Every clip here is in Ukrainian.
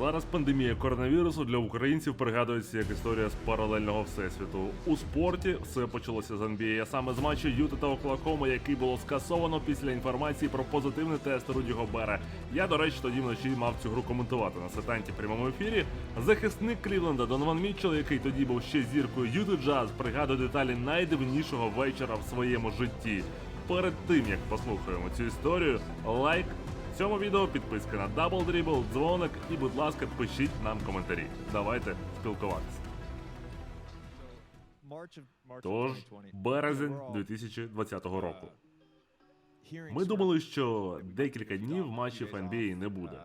Зараз пандемія коронавірусу для українців пригадується як історія з паралельного всесвіту. У спорті все почалося з NBA, а саме з матчу Юта та Оклахома, який було скасовано після інформації про позитивний тест Руді Гобера. Я, до речі, тоді вночі мав цю гру коментувати на сетанті прямому ефірі. Захисник Клівленда Донован Мітчелл, який тоді був ще зіркою Юти Джаз, пригадує деталі найдивнішого вечора в своєму житті. Перед тим як послухаємо цю історію, лайк. Цьому відео підписка на Double Dribble, дзвоник і, будь ласка, пишіть нам коментарі. Давайте спілкуватися. Тож, березень 2020 року. Ми думали, що декілька днів матчів NBA не буде.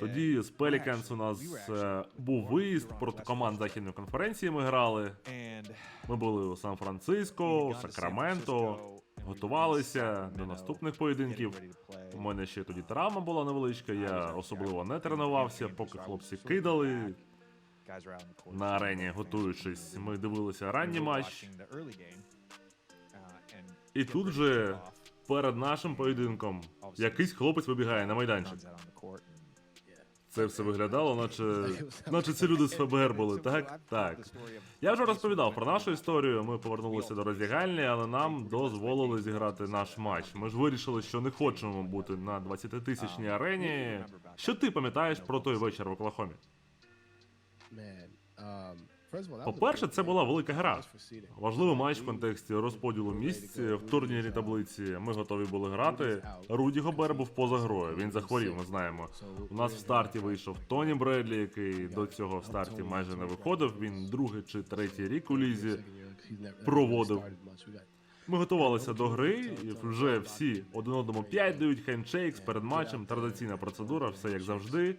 Тоді з Pelicans у нас е, був виїзд проти команд західної конференції. Ми грали. Ми були у Сан-Франциско, Сакраменто, готувалися до наступних поєдинків. У мене ще тоді травма була невеличка. Я особливо не тренувався, поки хлопці кидали на арені, готуючись. Ми дивилися ранній матч. І тут же перед нашим поєдинком якийсь хлопець вибігає на майданчик. Це все виглядало, наче, наче ці люди з ФБР були, так? Так. Я вже розповідав про нашу історію. Ми повернулися до роздягальні, але нам дозволили зіграти наш матч. Ми ж вирішили, що не хочемо бути на 20-тисячній арені. Що ти пам'ятаєш про той вечір в Оклахомі? По-перше, це була велика гра. Важливий матч в контексті розподілу місць в турнірній таблиці. Ми готові були грати. Руді Гобер був поза грою. Він захворів. Ми знаємо. У нас в старті вийшов Тоні Бредлі, який до цього в старті майже не виходив. Він другий чи третій рік у лізі. проводив. Ми готувалися до гри, і вже всі один одному 5 дають хендшейкс перед матчем. Традиційна процедура, все як завжди.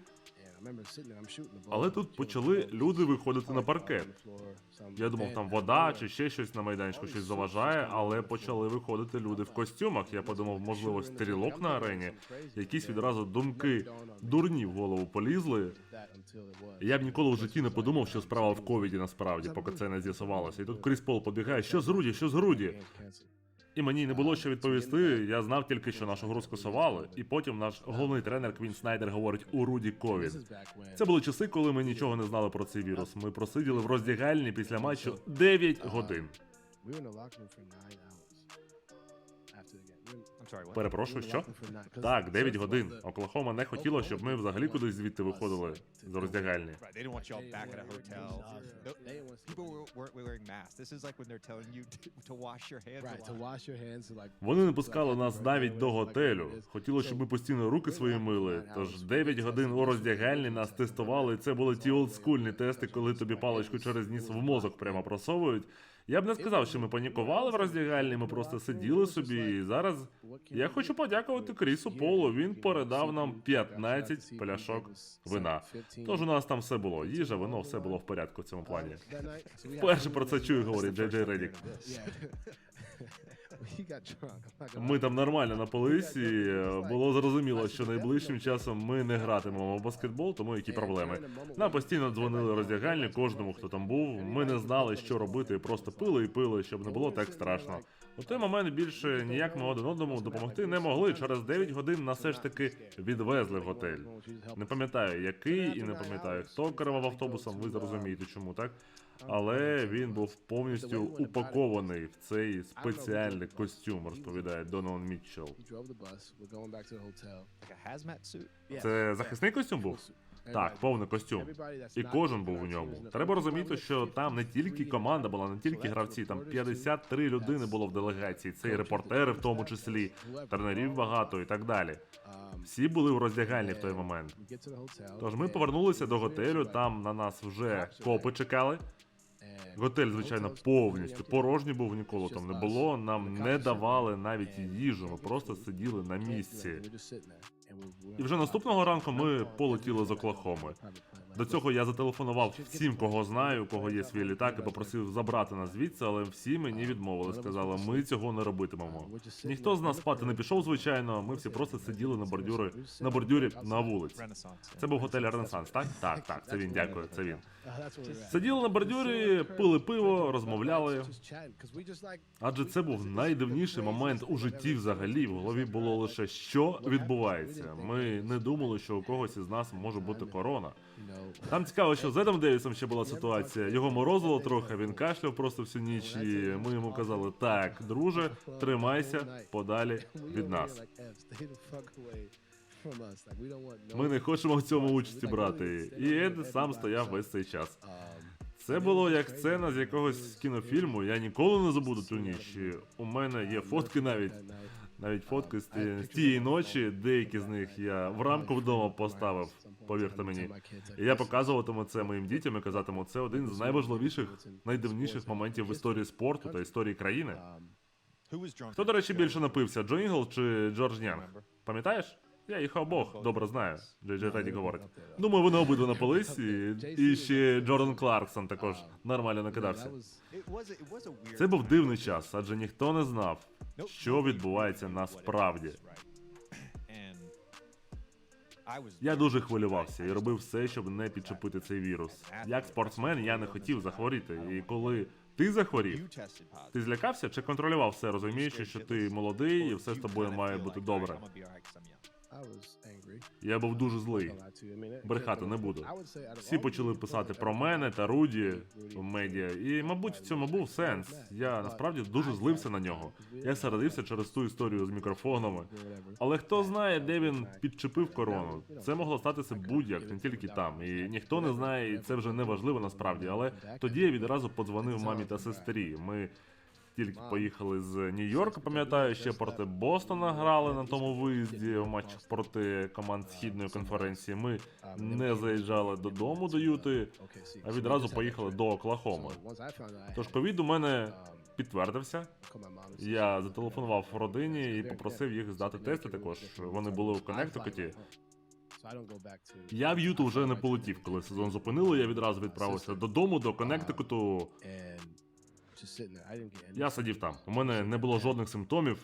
Але тут почали люди виходити на паркет. Я думав, там вода чи ще щось на майданчику щось заважає, але почали виходити люди в костюмах. Я подумав, можливо, стрілок на арені. Якісь відразу думки дурні в голову полізли. Я б ніколи в житті не подумав, що справа в ковіді насправді, поки це не з'ясувалося. І тут Кріс Пол побігає, що з Руді, що з Руді. І мені не було що відповісти. Я знав тільки, що нашу гру скасували. І потім наш головний тренер Квін Снайдер говорить у Руді ковід. Це були часи, коли ми нічого не знали про цей вірус. Ми просиділи в роздягальні після матчу 9 годин. Перепрошую, що? Так, 9 годин. Оклахома не хотіла, щоб ми взагалі кудись звідти виходили з роздягальні. Вони не пускали нас навіть до готелю. Хотіли, щоб ми постійно руки свої мили. Тож 9 годин у роздягальні нас тестували. І це були ті олдскульні тести, коли тобі паличку через ніс в мозок прямо просовують. Я б не сказав, що ми панікували в роздягальні, ми просто сиділи собі. І зараз я хочу подякувати Крісу Полу. Він передав нам 15 пляшок вина. Тож у нас там все було. Їжа, вино, все було в порядку в цьому плані. Вперше про це чую, говорить Джей Джей Редік. Ми там нормально напились, і було зрозуміло, що найближчим часом ми не гратимемо в баскетбол, тому які проблеми. Нам постійно дзвонили роздягальні кожному, хто там був. Ми не знали, що робити, просто пили і пили, щоб не було так страшно. У той момент більше ніяк ми один одному допомогти не могли. Через 9 годин нас все ж таки відвезли в готель. Не пам'ятаю, який, і не пам'ятаю, хто керував автобусом. Ви зрозумієте, чому так. Але він був повністю упакований в цей спеціальний костюм, розповідає Донован Мітчелл. Це захисний костюм був? Так, повний костюм. І кожен був у ньому. Треба розуміти, що там не тільки команда була, не тільки гравці, там 53 людини було в делегації. Це і репортери, в тому числі, тренерів багато і так далі. Всі були в роздягальні в той момент. Тож ми повернулися до готелю. Там на нас вже копи чекали. Готель, звичайно, повністю порожній був ніколи там не було. Нам не давали навіть їжу. Ми просто сиділи на місці. І вже наступного ранку ми полетіли з Оклахоми. До цього я зателефонував всім, кого знаю, кого є свій літак, і попросив забрати нас звідси, але всі мені відмовили. Сказали, ми цього не робитимемо. Ніхто з нас спати не пішов, звичайно. Ми всі просто сиділи на бордюрі на бордюрі на вулиці. Це був готель Ренесанс, так? Так, так, це він. Дякую, це він. Сиділи на бордюрі, пили пиво, розмовляли. Адже це був найдивніший момент у житті взагалі. В голові було лише що відбувається. Ми не думали, що у когось із нас може бути корона. Там цікаво, що з Едом Девісом ще була ситуація. Його морозило трохи, він кашляв просто всю ніч, і ми йому казали: так, друже, тримайся подалі від нас. Ми не хочемо в цьому участі брати. І Ед сам стояв весь цей час. Це було як сцена з якогось кінофільму. Я ніколи не забуду ту ніч. У мене є фотки навіть. Навіть фотки з, ті- з тієї ночі, деякі з них я в рамку вдома поставив, повірте мені. І я показуватиму це моїм дітям і казатиму, це один з найважливіших, найдивніших моментів в історії спорту та історії країни. Drunk? Хто, до речі, більше напився, Джо Інгл чи Джордж Нянг? Пам'ятаєш? Я їх обох добре знаю. Джей Джей Теді говорить. Думаю, вони обидва напились, і, і ще Джордан Кларксон також нормально накидався. Це був дивний час, адже ніхто не знав, що відбувається насправді. Я дуже хвилювався і робив все, щоб не підчепити цей вірус. Як спортсмен я не хотів захворіти. І коли ти захворів, ти злякався чи контролював все, розуміючи, що ти молодий і все з тобою має бути добре. Я був дуже злий. Брехати не буду. Всі почали писати про мене та Руді в медіа, і, мабуть, в цьому був сенс. Я насправді дуже злився на нього. Я сердився через ту історію з мікрофонами. Але хто знає, де він підчепив корону? Це могло статися будь-як, не тільки там. І ніхто не знає, і це вже не важливо насправді. Але тоді я відразу подзвонив мамі та сестрі. Ми тільки поїхали з Нью-Йорка, пам'ятаю, ще проти Бостона грали на тому виїзді в матчах проти команд східної конференції. Ми не заїжджали додому до Юти, а відразу поїхали до Оклахоми. Тож ковід у мене підтвердився. Я зателефонував родині і попросив їх здати тести також. Вони були у Коннектикуті. Я в Юту вже не полетів, коли сезон зупинили. Я відразу відправився додому до Коннектикуту. Я сидів там. У мене не було жодних симптомів,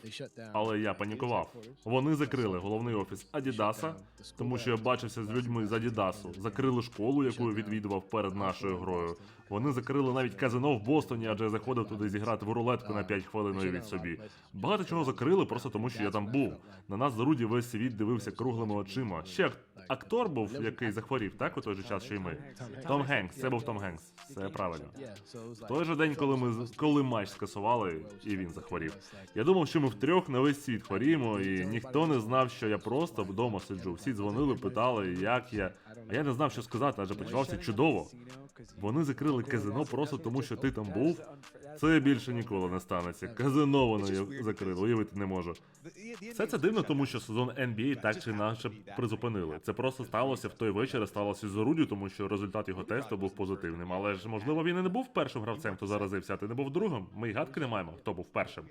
але я панікував. Вони закрили головний офіс Адідаса, тому що я бачився з людьми з Адідасу. Закрили школу, яку я відвідував перед нашою грою. Вони закрили навіть казино в Бостоні, адже я заходив туди зіграти в рулетку на 5 хвилин уявіть собі. Багато чого закрили просто тому, що я там був. На нас з Руді весь світ дивився круглими очима. Ще актор був, який захворів, так у той же час, що й ми. Том Генкс, це був Том Генкс. Все правильно. В той же день, коли ми з- коли матч скасували, і він захворів. Я думав, що ми втрьох на весь світ хворіємо, і ніхто не знав, що я просто вдома сиджу. Всі дзвонили, питали, як я. А я не знав, що сказати, адже почувався чудово. Вони закрили казино просто тому, що ти там був. Це більше ніколи не станеться. Казино вони закрили, уявити не можу. Все це дивно, тому що сезон NBA так чи інакше призупинили. Це просто сталося в той вечір, сталося з Руді, тому що результат його тесту був позитивним. Але ж можливо він і не був першим гравцем, хто заразився, ти не був другим. Ми й гадки не маємо, хто був першим.